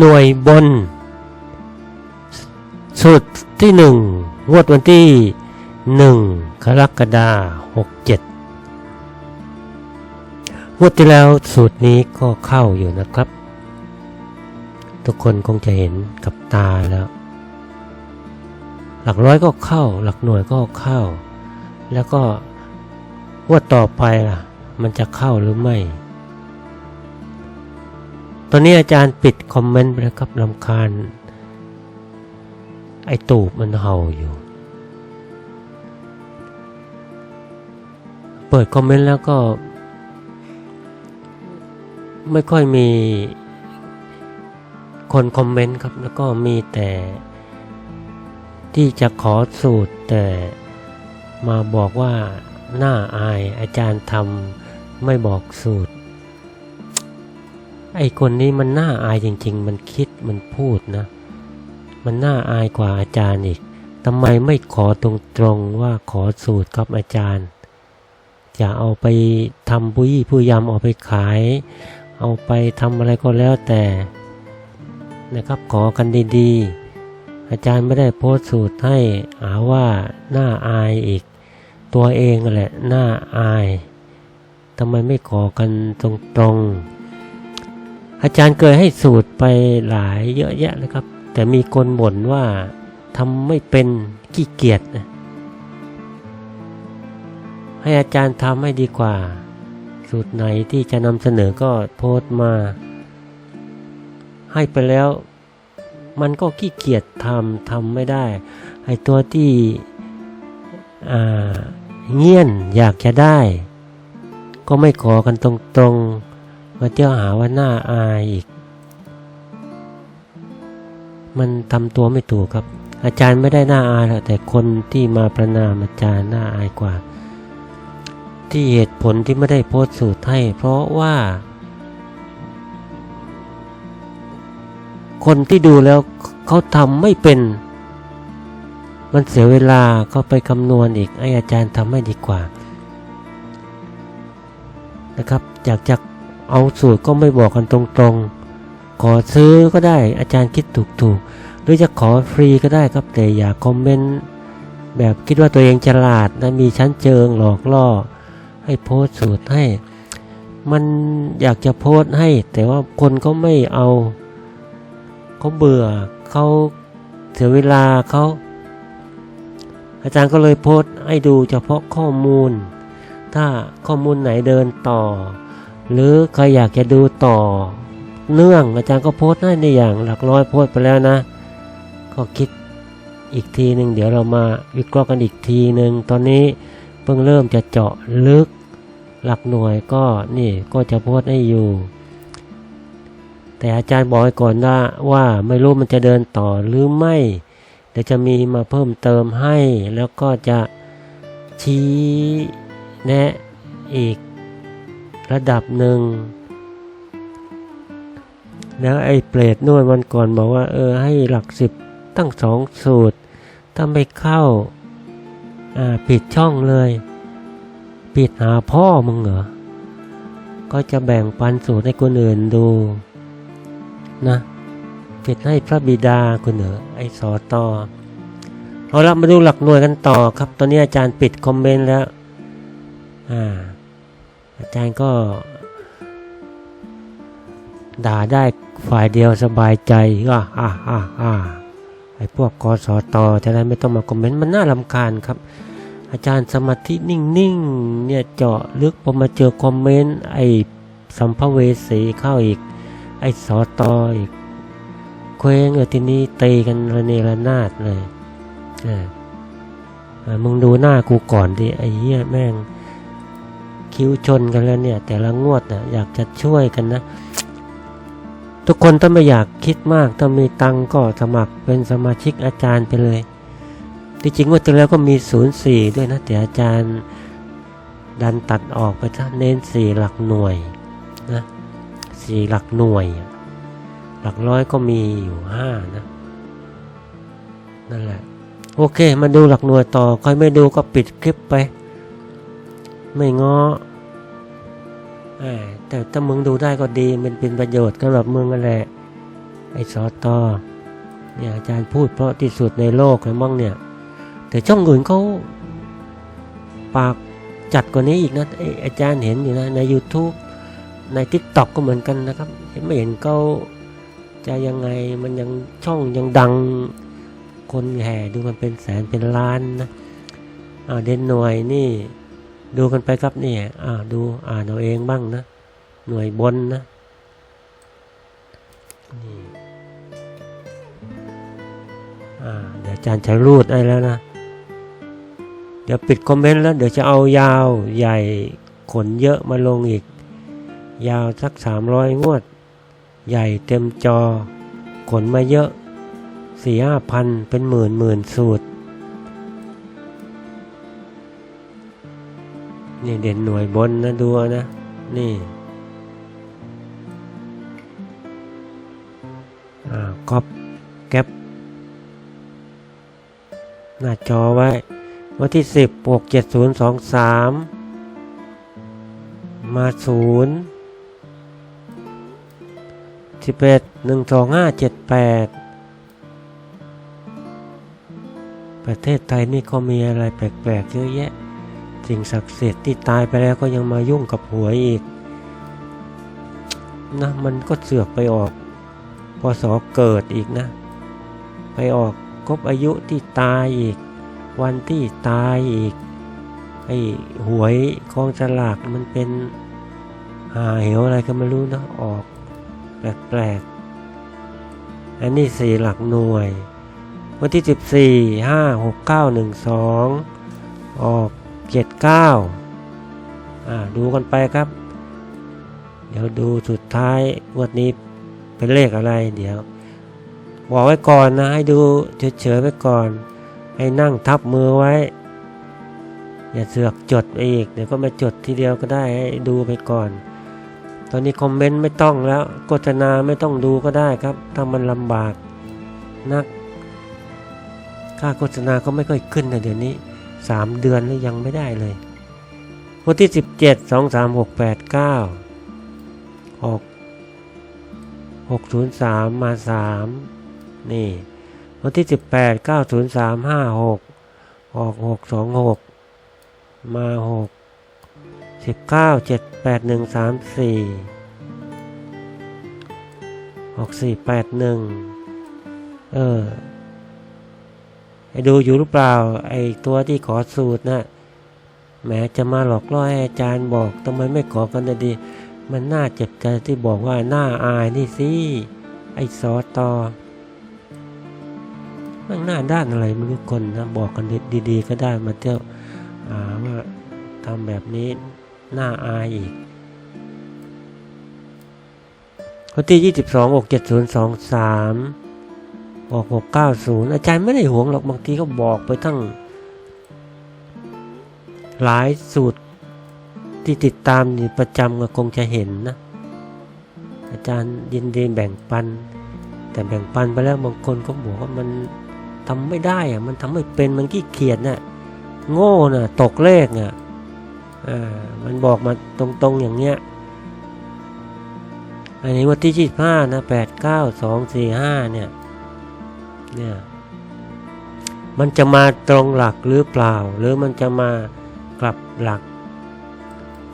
หน่วยบนสูตรที่หนึ่งงวดวันที่หนึ่งกรกฎาหกเจ็ดงวดที่แล้วสูตรนี้ก็เข้าอยู่นะครับ ทุกคนคงจะเห็นกับตาแล้ว หลักร้อยก็เข้า หลักหน่วยก็เข้า แล้วก็งวดต่อไปล่ะ มันจะเข้าหรือไม่ อนนี้อาจารย์ปิดคอมเมนต์ไปแล้วครับลำคาญ ไอ้ตูบมันเห่าอยู่ เปิดคอมเมนต์แล้วก็ ไม่ค่อยมีคนคอมเมนต์ครับ แล้วก็มีแต่ ที่จะขอสูตรแต่มาบอกว่าหน้าอายอาจารย์ทำไม่บอกสูตร ไอ้คนนี้มันน่าอายจริง ๆ มันคิดมันพูดนะ มันน่าอายกว่าอาจารย์อีกทำไมไม่ขอตรงๆว่าขอสูตรครับอาจารย์จะเอาไปทำผู้ยผู้ยำเอาไปขาย เอาไปทำอะไรก็แล้วแต่นะครับขอกันดีๆ อาจารย์ไม่ได้โพสต์สูตรให้หาว่าหน้าอายอีก ตัวเองแหละหน้าอายทำไมไม่ขอกันตรงๆ อาจารย์เคยให้สูตรไปหลายเยอะแยะเลยครับ แต่มีคนบ่นว่าทำไม่เป็นขี้เกียจนะให้อาจารย์ทำให้ดีกว่า สูตรไหนที่จะนำเสนอก็โพสต์มา ให้ไปแล้ว มันก็ขี้เกียจทำทำไม่ได้ไอตัวที่อ่าเงี้ยนอยากจะได้ ก็ไม่ขอกันตรงๆ มาเที่ยวหาว่าหน้าอายอีก มันทำตัวไม่ถูกครับ อาจารย์ไม่ได้หน้าอายแต่คนที่มาประนามอาจารย์หน้าอายกว่า ที่เหตุผลที่ไม่ได้โพสต์สูตรให้เพราะว่า คนที่ดูแล้วเขาทำไม่เป็น มันเสียเวลาเขาไปคำนวณอีกให้อาจารย์ทำให้ดีกว่านะครับอยากจะ เอาสูตรก็ไม่บอกกันตรงๆ ขอซื้อก็ได้อาจารย์คิดถูกๆ หรือจะขอฟรีก็ได้ครับแต่อย่าคอมเมนต์แบบคิดว่าตัวเองฉลาดนะมีชั้นเจิงหลอกล่อ ให้โพสสูตรให้ มันอยากจะโพสให้ แต่ว่าคนก็ไม่เอาเขาเบื่อเขาเสียเวลาเขาอาจารย์ก็เลยโพสให้ดูเฉพาะข้อมูล ถ้าข้อมูลไหนเดินต่อ หรือใครอยากจะดูต่อ เนื่องอาจารย์ก็โพสต์ให้ในอย่างหลักร้อยโพสต์ไปแล้วนะ ก็คิดอีกทีหนึ่งเดี๋ยวเรามาวิเคราะห์กันอีกทีหนึ่งตอนนี้เพิ่งเริ่มจะเจาะลึกหลักหน่วยก็นี่ก็จะโพสต์ให้อยู่ แต่อาจารย์บอกไว้ก่อนว่าว่าไม่รู้มันจะเดินต่อหรือไม่เดี๋ยวจะมีมาเพิ่มเติมให้ แล้วก็จะชี้แนะอีก ระดับหนึ่ง แล้วไอ้เปรตนวดวันก่อนบอกว่าเออให้หลักสิบตั้งสองสูตร ถ้าไม่เข้าอ่าปิดช่องเลย ปิดหาพ่อมึงเหรอ ก็จะแบ่งปันสูตรให้คนอื่นดูนะปิดให้พระบิดาคุณเหรอไอ้สอตอเอาละมาดูหลักหน่วยกันต่อครับ ตอนนี้อาจารย์ปิดคอมเมนต์แล้ว อ่า อาจารย์ก็ ด่าได้ฝ่ายเดียวสบายใจก็อ่าอ่าอ่าไอ้พวกกสตจะได้ไม่ต้องมาคอมเมนต์มันน่าลำคาญครับ อาจารย์สมาธินิ่งๆเนี่ยเจาะลึกพอมาเจอคอมเมนต์ไอ้สัมภเวสีเข้าอีก ไอ้สอตออีกเคว้งเออทีนี้ตีกันระเนระนาดเลยเออเออมึงดูหน้ากูก่อนดิไอ้เหี้ยแม่ง คิ้วชนกันแล้วเนี่ย แต่ละงวดนะอยากจะช่วยกันนะ ทุกคนถ้าไม่อยากคิดมากถ้ามีตังก็สมัครเป็นสมาชิกอาจารย์ไปเลยที่จริงว่าที่แล้วก็มีศูนย์สี่ด้วยนะแต่อาจารย์ดันตัดออกไปถ้าเน้นสี่หลักหน่วยนะสี่หลักหน่วย หลักร้อยก็มีอยู่ห้านะนั่นแหละโอเค มาดูหลักหน่วยต่อใครไม่ดูก็ปิดคลิปไป ไม่ง้อเอ้ยแต่ถ้ามึงดูได้ก็ดีมันเป็นประโยชน์สำหรับมึงนั่นแหละไอ้สอตอเนี่ยอาจารย์พูดเพราะที่สุดในโลกเลยมั้งเนี่ย แต่ช่องอื่นเขาปากจัดกว่านี้อีกนะไออาจารย์เห็นอยู่นะใน YouTube ใน t ิ k t o k ก็เหมือนกันนะครับ เห็นไม่เห็นเขาจะยังไงมันยังช่องยังดังคนแห่ดูมันเป็นแสนเป็นล้านนะอ่าเด่นหน่วยนี่ ดูกันไปครับนี่อ่าดูอ่านเอาเองบ้างนะ หน่วยบนนะนี่อ่าเดี๋ยวอาจารย์จะรูดได้แล้วนะ เดี๋ยวปิดคอมเมนต์แล้ว เดี๋ยวจะเอายาวใหญ่ขนเยอะมาลงอีก ยาวสักสามร้อยงวด ใหญ่เต็มจอ ขนมาเยอะสี่ห้าพันเป็นหมื่นหมื่นสูตร นี่เด่นหน่วยบนนะดูนะ นี่อ่าก๊อปแก๊ปหน้าจอไว้ วันที่สิบหกเจ็ดศูนย์สองสามมาศูนย์สิบเอ็ดหนึ่งสองห้าเจ็ดแปดประเทศไทยนี่ก็มีอะไรแปลกๆเยอะแยะ สิ่งศักดิ์สิทธิ์ที่ตายไปแล้วก็ยังมายุ่งกับหวยอีกนะมันก็เสือกไปออกพอสอเกิดอีกนะ ไปออกครบอายุที่ตายอีก วันที่ตายอีกไอ้หวยคองฉลากมันเป็นหาเหวอะไรก็ไม่รู้นะออกแปลกๆอันนี้สี่หลักหน่วย วันที่สิบสี่ห้าหกเก้าหนึ่งสอง 79อ่าดูกันไปครับ เดี๋ยวดูสุดท้ายวันนี้เป็นเลขอะไรเดี๋ยวบอกไว้ก่อนนะให้ดูเฉยๆไว้ก่อน ให้นั่งทับมือไว้ อย่าเสือกจดไปอีกเดี๋ยวก็มาจดทีเดียวก็ได้ให้ดูไปก่อน ตอนนี้คอมเมนต์ไม่ต้องแล้วโฆษณาไม่ต้องดูก็ได้ครับถ้ามันลำบากนัก ค่าโฆษณาก็ไม่ค่อยขึ้นนะเดี๋ยวนี้ สามเดือนแล้วยังไม่ได้เลยวันที่สิบเจ็ดสองสามหกแปดเก้าออกหกศูนย์สามมาสามนี่ วันที่สิบแปดเก้าศูนย์สามห้าหกออกหกสองหกมาหกสิบเก้าเจ็ดแปดหนึ่งสามสี่ออกสี่แปดหนึ่งเออ ดูอยู่หรือเปล่า ไอ้ตัวที่ขอสูตรนะแหมจะมาหลอกล่อให้อาจารย์บอกทำไมไม่ขอกันดี มันน่าเจ็บใจที่บอกว่าหน้าอายนี่สิไอ้ซอตอมันหน้าด้านอะไรไม่รู้คนนะบอกกันดีๆ ก็ได้มาเที่ยวอ่าว่าทำแบบนี้หน้าอายอีกวันที่ 22 6 7 0 2 3 ออก690อาจารย์ไม่ได้ห่วงหรอกบางทีก็บอกไปทั้ง หลายสูตรที่ติดตามอยู่ประจำก็คงจะเห็นนะ อาจารย์ยินดีแบ่งปัน แต่แบ่งปันไปแล้วบางคนก็บอกว่ามันทำไม่ได้อะมันทำไม่เป็นมันขี้เกียจน่ะโง่น่ะตกเลขอะอ่ามันบอกมาตรงๆอย่างเนี้ยอันนี้วันที่ยี่ห้านะแปดเก้าสองสี่ห้าเนี่ย เนี่ยมันจะมาตรงหลักหรือเปล่า หรือมันจะมากลับหลัก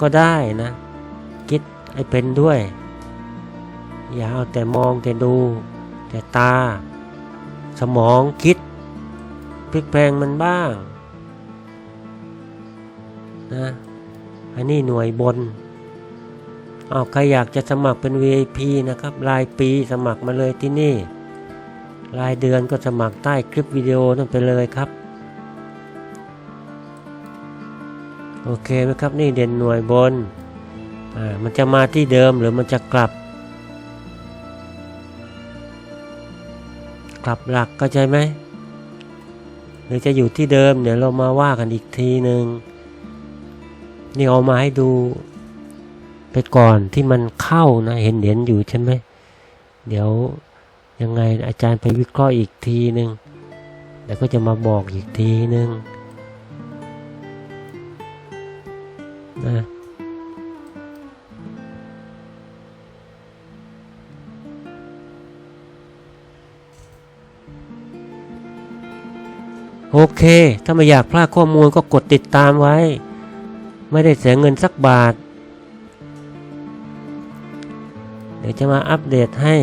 ก็ได้นะ คิดให้เป็นด้วย อย่าเอาแต่มองแต่ดู แต่ตา สมองคิดพลิกแปลงมันบ้างนะอันนี้หน่วยบนเอาใครอยากจะสมัครเป็น VIP นะครับรายปีสมัครมาเลยที่นี่ รายเดือนก็สมัครใต้คลิปวิดีโอนั่นไปเลยครับ โอเคไหมครับนี่เด่นหน่วยบนอ่ามันจะมาที่เดิมหรือมันจะกลับ กลับหลักเข้าใจไหมหรือจะอยู่ที่เดิมเดี๋ยวเรามาว่ากันอีกทีหนึ่งนี่เอามาให้ดูไปก่อนที่มันเข้านะเห็นเห็นอยู่ใช่ไหมเดี๋ยว ยังไงอาจารย์ไปวิเคราะห์อีกทีหนึ่งแล้วก็จะมาบอกอีกทีหนึ่งนะโอเค ถ้าไม่อยากพลาดข้อมูลก็กดติดตามไว้ ไม่ได้เสียเงินสักบาท เดี๋ยวจะมาอัปเดตให้